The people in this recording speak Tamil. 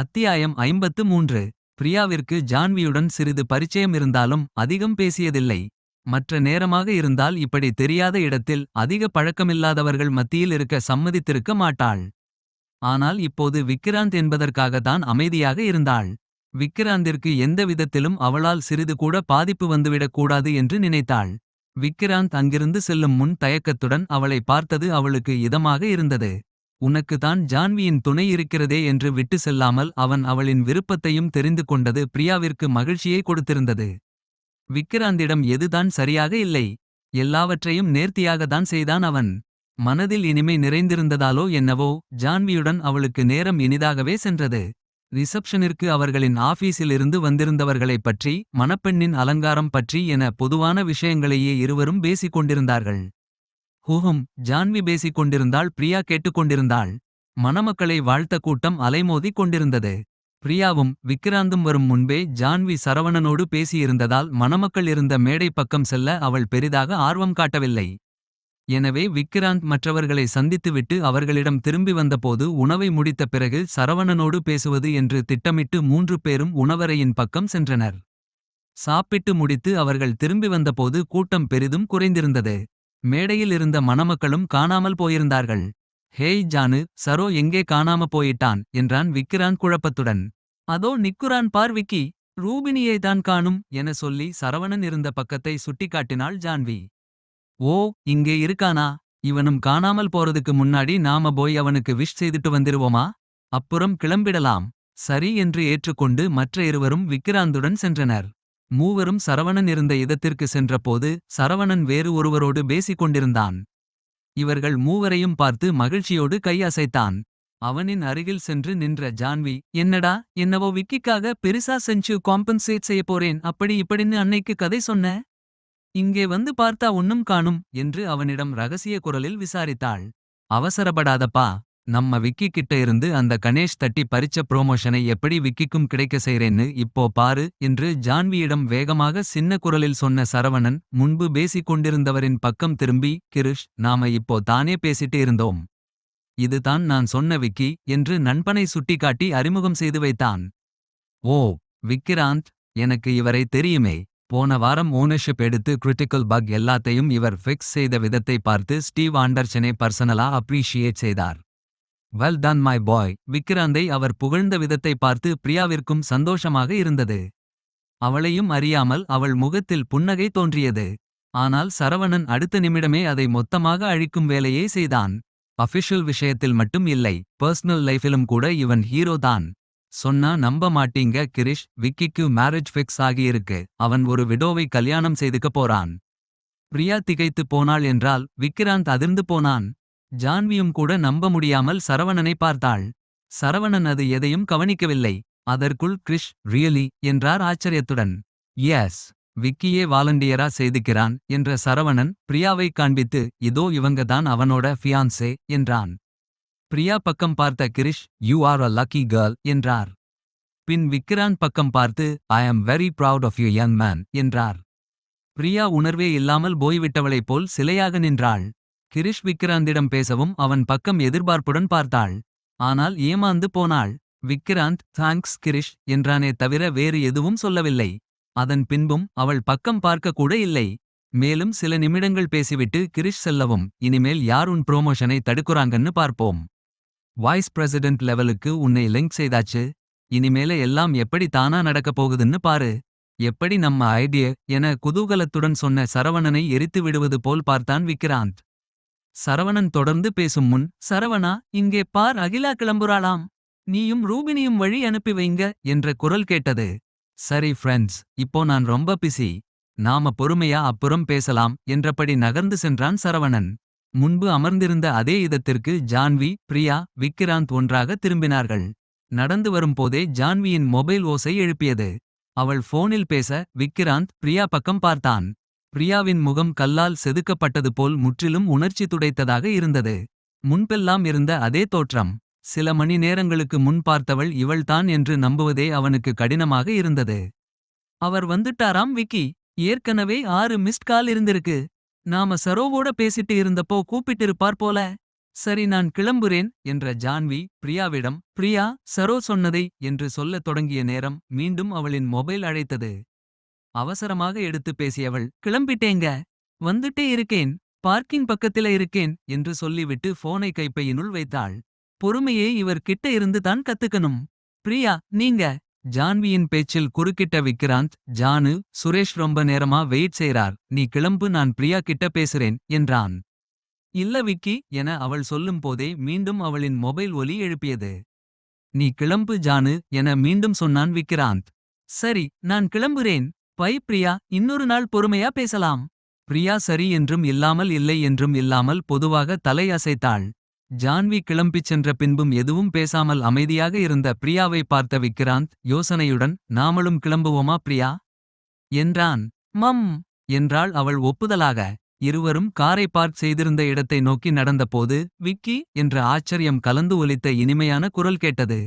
அத்தியாயம் ஐம்பத்து மூன்று. பிரியாவிற்கு ஜான்வியுடன் சிறிது பரிச்சயம் இருந்தாலும் அதிகம் பேசியதில்லை. மற்ற நேரமாக இருந்தால் இப்படி தெரியாத இடத்தில் அதிக பழக்கமில்லாதவர்கள் மத்தியில் இருக்க சம்மதித்திருக்க மாட்டாள். ஆனால் இப்போது விக்கிராந்த் என்பதற்காக தான் அமைதியாக இருந்தாள். விக்கிராந்திற்கு எந்த விதத்திலும் அவளால் சிறிது கூட பாதிப்பு வந்துவிடக்கூடாது என்று நினைத்தாள். விக்கிராந்த் அங்கிருந்து செல்லும் முன் தயக்கத்துடன் அவளை பார்த்தது அவளுக்கு இதமாக இருந்தது. உனக்குதான் ஜான்வியின் துணை இருக்கிறதே என்று விட்டு செல்லாமல் அவன் அவளின் விருப்பத்தையும் தெரிந்து கொண்டது பிரியாவிற்கு மகிழ்ச்சியை கொடுத்திருந்தது. விக்கிராந்திடம் எதுதான் சரியாக இல்லை? எல்லாவற்றையும் நேர்த்தியாகத்தான் செய்தான் அவன். மனதில் இனிமை நிறைந்திருந்ததாலோ என்னவோ ஜான்வியுடன் அவளுக்கு நேரம் இனிதாகவே சென்றது. ரிசப்ஷனிற்கு அவர்களின் ஆபீஸில் இருந்து வந்திருந்தவர்களைப் பற்றி மணப்பெண்ணின் அலங்காரம் பற்றி என பொதுவான விஷயங்களையே இருவரும் பேசிக் கொண்டிருந்தார்கள் ஹூஹும் ஜான்வி பேசிக் கொண்டிருந்தாள் பிரியா கேட்டுக்கொண்டிருந்தாள். மணமக்களை வாழ்த்த கூட்டம் அலைமோதிக் கொண்டிருந்தது. பிரியாவும் விக்கிராந்தும் வரும் முன்பே ஜான்வி சரவணனோடு பேசியிருந்ததால் மணமக்கள் இருந்த மேடை பக்கம் செல்ல அவள் பெரிதாக ஆர்வம் காட்டவில்லை. எனவே விக்கிராந்த் மற்றவர்களை சந்தித்துவிட்டு அவர்களிடம் திரும்பி வந்தபோது உணவை முடித்த பிறகு சரவணனோடு பேசுவது என்று திட்டமிட்டு மூன்று பேரும் உணவறையின் பக்கம் சென்றனர். சாப்பிட்டு முடித்து அவர்கள் திரும்பி வந்தபோது கூட்டம் பெரிதும் குறைந்திருந்தது. மேடையில் இருந்த மணமக்களும் காணாமல் போயிருந்தார்கள். ஹேய் ஜானு சரோ எங்கே காணாம போயிட்டான்? என்றான் விக்கிராந்த் குழப்பத்துடன். அதோ நிக்குரான் பார் விக்கி ரூபினியை தான் காணும் என சொல்லி சரவணன் இருந்த பக்கத்தை சுட்டிக்காட்டினாள் ஜான்வி. ஓ இங்கே இருக்கானா? இவனும் காணாமல் போறதுக்கு முன்னாடி நாம போய் அவனுக்கு விஷ் செய்துட்டு வந்துருவோமா? அப்புறம் கிளம்பிடலாம். சரி என்று ஏற்றுக்கொண்டு மற்ற இருவரும் விக்கிராந்துடன் சென்றனர். மூவரும் சரவணன் இருந்த இடத்திற்கு சென்றபோது சரவணன் வேறு ஒருவரோடு பேசிக் கொண்டிருந்தான் இவர்கள் மூவரையும் பார்த்து மகிழ்ச்சியோடு கையசைத்தான். அவனின் அருகில் சென்று நின்ற ஜான்வி என்னடா என்னவோ விக்கிக்காக பெருசா செஞ்சு காம்பன்சேட் செய்ய போறேன் அப்படி இப்படின்னு அன்னைக்கு கதை சொன்ன? இங்கே வந்து பார்த்தா ஒன்னும் காணும் என்று அவனிடம் ரகசிய குரலில் விசாரித்தாள். அவசரப்படாதப்பா நம்ம விக்கி கிட்ட இருந்து அந்த கணேஷ் தட்டி பறிச்ச ப்ரோமோஷனை எப்படி விக்கிக்கும் கிடைக்க செய்றேன்னு இப்போ பாரு என்று ஜான்வியிடம் வேகமாக சின்ன குரலில் சொன்ன சரவணன் முன்பு பேசிக் கொண்டிருந்தவரின் பக்கம் திரும்பி கிருஷ் நாம இப்போ தானே பேசிட்டு இருந்தோம். இதுதான் நான் சொன்ன விக்கி என்று நண்பனை சுட்டிக்காட்டி அறிமுகம் செய்து வைத்தான். ஓ விக்கிராந்த் எனக்கு இவரை தெரியுமே. போன வாரம் ஓனர்ஷிப் எடுத்து கிரிட்டிக்கல் பக் எல்லாத்தையும் இவர் ஃபிக்ஸ் செய்த விதத்தை பார்த்து ஸ்டீவ் ஆண்டர்சனை பர்சனலா அப்ரிஷியேட் செய்தார். வெல் டன் மை பாய் விக்கிராந்தை அவர் புகழ்ந்த விதத்தை பார்த்து பிரியாவிற்கும் சந்தோஷமாக இருந்தது. அவளையும் அறியாமல் அவள் முகத்தில் புன்னகை தோன்றியது. ஆனால் சரவணன் அடுத்த நிமிடமே அதை மொத்தமாக அழிக்கும் வேலையே செய்தான். அஃபிஷியல் விஷயத்தில் மட்டும் இல்லை பர்சனல் லைஃபிலும் கூட இவன் ஹீரோ தான். சொன்னா நம்ப மாட்டீங்க கிரிஷ். விக்கிக்கு மேரேஜ் ஃபிக்ஸ் ஆகியிருக்கு. அவன் ஒரு விடோவை கல்யாணம் செய்துக்க போறான். பிரியா திகைத்து போனாள் என்றால் விக்கிராந்த் அதிர்ந்து போனான். ஜான்வியும் கூட நம்ப முடியாமல் சரவணனை பார்த்தாள். சரவணன் அது எதையும் கவனிக்கவில்லை. அதற்குள் கிரிஷ் ரியலி? என்றார் ஆச்சரியத்துடன். எஸ் விக்கியே வாலண்டியரா செய்துக்கிறான் என்ற சரவணன் பிரியாவை காண்பித்து இதோ இவங்க தான் அவனோட ஃபியான்சே என்றான். பிரியா பக்கம் பார்த்த Krish you are a lucky girl என்றார். பின் விக்கிரான் பக்கம் பார்த்து I am very proud of you young man என்றார். பிரியா உணர்வே இல்லாமல் போய்விட்டவளைப் போல் சிலையாக நின்றாள். கிரிஷ் விக்கிராந்திடம் பேசவும் அவன் பக்கம் எதிர்பார்ப்புடன் பார்த்தாள். ஆனால் ஏமாந்து போனாள். விக்கிராந்த் தேங்க்ஸ் கிரிஷ் என்றானே தவிர வேறு எதுவும் சொல்லவில்லை. அதன் பின்பும் அவள் பக்கம் பார்க்க கூட இல்லை. மேலும் சில நிமிடங்கள் பேசிவிட்டு கிரிஷ் செல்லவும் இனிமேல் யார் உன் ப்ரோமோஷனை தடுக்குறாங்கன்னு பார்ப்போம். வாய்ஸ் பிரசிடென்ட் லெவலுக்கு உன்னை லிங்க் செய்தாச்சு. இனிமேல எல்லாம் எப்படி தானா நடக்கப் போகுதுன்னு பாரு. எப்படி நம்ம ஐடிய என குதூகலத்துடன் சொன்ன சரவணனை எரித்து விடுவது போல் பார்த்தான் விக்கிராந்த். சரவணன் தொடர்ந்து பேசும் முன் சரவணா இங்கே பார் அகிலா கிளம்புறாளாம். நீயும் ரூபினியும் வழி அனுப்பி வைங்க என்ற குரல் கேட்டது. சரி ஃப்ரெண்ட்ஸ் இப்போ நான் ரொம்ப பிஸி நாம பொறுமையா அப்புறம் பேசலாம் என்றபடி நகர்ந்து சென்றான் சரவணன். முன்பு அமர்ந்திருந்த அதே இதத்திற்கு ஜான்வி பிரியா விக்கிராந்த் ஒன்றாக திரும்பினார்கள். நடந்து வரும்போதே ஜான்வியின் மொபைல் ஓசை எழுப்பியது. அவள் போனில் பேச விக்கிராந்த் பிரியா பக்கம் பார்த்தான். பிரியாவின் முகம் கல்லால் செதுக்கப்பட்டது போல் முற்றிலும் உணர்ச்சி துடைத்ததாக இருந்தது. முன்பெல்லாம் இருந்த அதே தோற்றம். சில மணி நேரங்களுக்கு முன் பார்த்தவள் இவள்தான் என்று நம்புவதே அவனுக்கு கடினமாக இருந்தது. அவர் வந்துட்டாராம் விக்கி. ஏற்கனவே ஆறு மிஸ்ட் கால் இருந்திருக்கு. நாம சரோவோட பேசிட்டு இருந்தப்போ கூப்பிட்டிருப்பார் போல. சரி நான் கிளம்புறேன் என்ற ஜான்வி பிரியாவிடம் பிரியா சரோ சொன்னதை என்று சொல்லத் தொடங்கிய நேரம் மீண்டும் அவளின் மொபைல் அழைத்தது. அவசரமாக எடுத்து பேசியவள் கிளம்பிட்டேங்க வந்துட்டே இருக்கேன் பார்க்கிங் பக்கத்தில இருக்கேன் என்று சொல்லிவிட்டு போனை கைப்பையினுள் வைத்தாள். பொறுமையே இவர் கிட்ட இருந்து தான் கத்துக்கணும். பிரியா நீங்க. ஜான்வியின் பேச்சில் குறுக்கிட்ட விக்ராந்த் ஜானு சுரேஷ் ரொம்ப நேரமா வெயிட் செய்றார் நீ கிளம்பு நான் பிரியா கிட்ட பேசுறேன் என்றான். இல்ல விக்கி என அவள் சொல்லும் போதே மீண்டும் அவளின் மொபைல் ஒலி எழுப்பியது. நீ கிளம்பு ஜானு என மீண்டும் சொன்னான் விக்ராந்த். சரி நான் கிளம்புறேன். பை பிரியா இன்னொரு நாள் பொறுமையா பேசலாம். பிரியா சரி என்றும் இல்லாமல் இல்லை என்றும் இல்லாமல் பொதுவாக தலை அசைத்தாள் ஜான்வி கிளம்பிச் சென்ற பின்பும் எதுவும் பேசாமல் அமைதியாக இருந்த பிரியாவை பார்த்த விக்ராந்த் யோசனையுடன் நாமளும் கிளம்புவோமா பிரியா? என்றான். மம் என்றாள் அவள் ஒப்புதலாக. இருவரும் காரை பார்க் செய்திருந்த இடத்தை நோக்கி நடந்தபோது விக்கி என்ற ஆச்சரியம் கலந்து ஒலித்த இனிமையான குரல் கேட்டது.